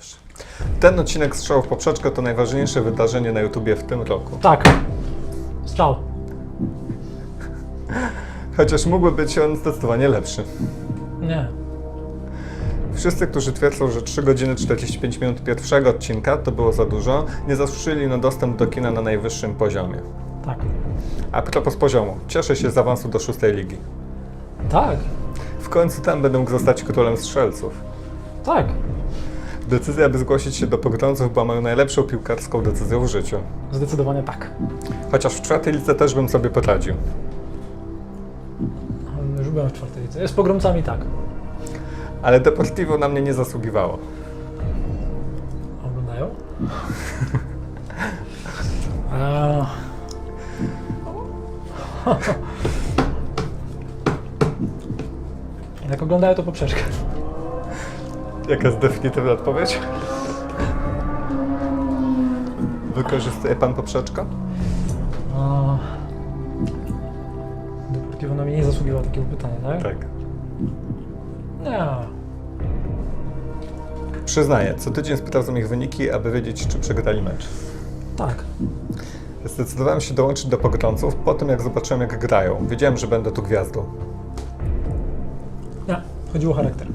Dobrze. Ten odcinek strzału w poprzeczkę to najważniejsze wydarzenie na YouTubie w tym roku. Tak. Strzał. Chociaż mógłby być on zdecydowanie lepszy. Nie. Wszyscy, którzy twierdzą, że 3 godziny 45 minut pierwszego odcinka to było za dużo, nie zasłużyli na dostęp do kina na najwyższym poziomie. Tak. A propos poziomu, cieszę się z awansu do szóstej ligi. Tak. W końcu tam będę mógł zostać królem strzelców. Tak. Decyzja, by zgłosić się do pogrąców była moją najlepszą piłkarską decyzją w życiu. Zdecydowanie tak. Chociaż w czwartej lidze też bym sobie poradził. Ale Już byłem w czwartej lidze. Z pogromcami tak. Ale Deportivo na mnie nie zasługiwało. Oglądają? Eee. Jak oglądają to poprzeczkę. Jaka jest definitywna odpowiedź? Wykorzystuje pan poprzeczkę? A... Deportivo na mnie nie zasługiwało takiego pytania, tak? Tak. Nie. Przyznaję, co tydzień sprawdzam ich wyniki, aby wiedzieć, czy przegrali mecz. Tak. Zdecydowałem się dołączyć do pogrąców po tym, jak zobaczyłem, jak grają. Wiedziałem, że będę tu gwiazdą. Nie. Chodziło o charakter.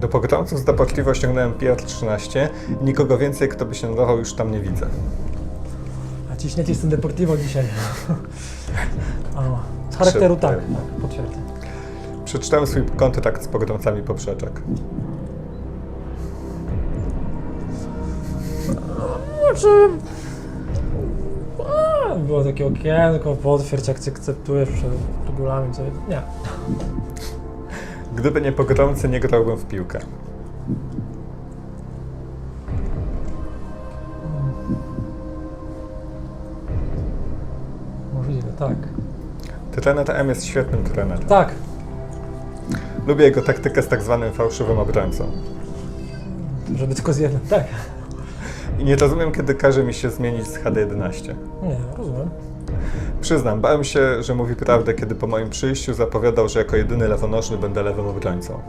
Do pogromców z Deportivo ściągnąłem PR13. Nikogo więcej, kto by się nadawał, już tam nie widzę. A ciśniecie z tym Deportivo dzisiaj. Z charakteru tak, Przed- tak, potwierdzam. Przeczytałem swój kontrakt z pogromcami poprzeczek. Znaczy... a, Było takie okienko, potwierdź, jak akceptujesz przed regulamin, co... Nie. Gdyby nie pogromcy, nie grałbym w piłkę. Możliwe, tak. Trener M jest świetnym trenerem. Tak. Lubię jego taktykę z tak zwanym fałszywym obrońcą. Żeby tylko z jednym. Tak. I nie rozumiem, kiedy każe mi się zmienić z HD11. Nie, rozumiem. Przyznam, bałem się, że mówi prawdę, kiedy po moim przyjściu zapowiadał, że jako jedyny lewonożny będę lewym obrońcą.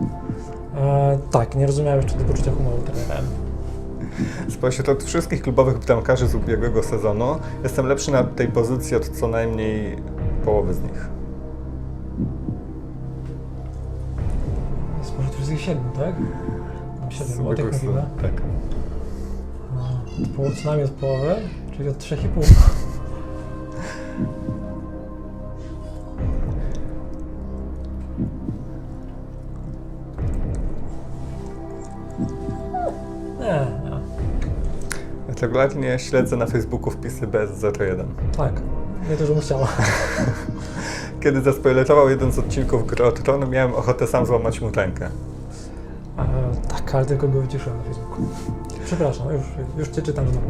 E, tak, nie rozumiałem jeszcze do poczucia humoru trenera. Spośród wszystkich klubowych bramkarzy z ubiegłego sezonu jestem lepszy na tej pozycji od co najmniej połowy z nich. Spośród wszystkich siedmiu, tak? Z Siedem, o tych ubiegłego mówimy. sezonu. Tak. A, to połowę, co najmniej od połowy, czyli od trzech i pół. Nie, nie. Regularnie śledzę na Facebooku wpisy BS01. Tak. Nie to, żebym chciała. Kiedy zaspoilerował jeden z odcinków Gry o Tron, miałem ochotę sam złamać mu rękę. E, tak, ale tylko go wyciszyłem na Facebooku. Przepraszam, już, już cię czytam znowu.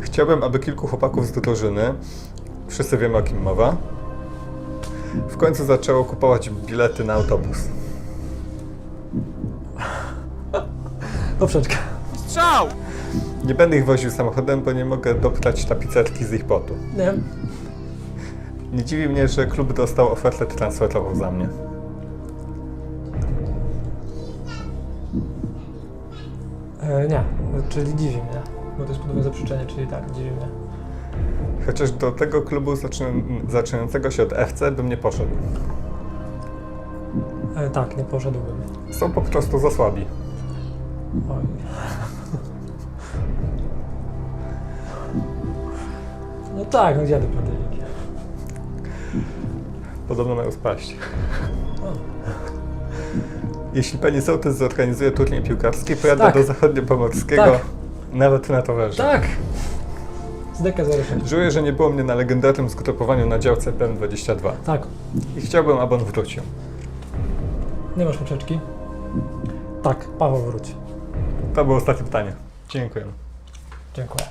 Chciałbym, aby kilku chłopaków z drużyny, wszyscy wiemy o kim mowa, w końcu zaczęło kupować bilety na autobus. Poprzeczka. Strzał! Nie będę ich woził samochodem, bo nie mogę doptać tapicerki z ich potu. Nie. Nie dziwi mnie, że klub dostał ofertę transferową za mnie. E, nie, czyli dziwi mnie. Bo to jest podwójne zaprzeczenie, czyli tak, dziwi mnie. Chociaż do tego klubu zaczyn- zaczynającego się od FC bym nie poszedł. E, tak, nie poszedłbym. Są po prostu za słabi. Oj. Tak, no piątej ligi? Podobno mają spaść. Jeśli pani sołtys zorganizuje turniej piłkarski, pojadę Tak. do zachodniopomorskiego, Tak. nawet na rowerze. Tak! Z deka 06. Żałuję, że nie było mnie na legendarnym zgrupowaniu na działce PM22 Tak. i chciałbym, aby on wrócił. Nie masz poprzeczki? Tak, Paweł wróci. To było ostatnie pytanie. Dziękuję. Dziękuję.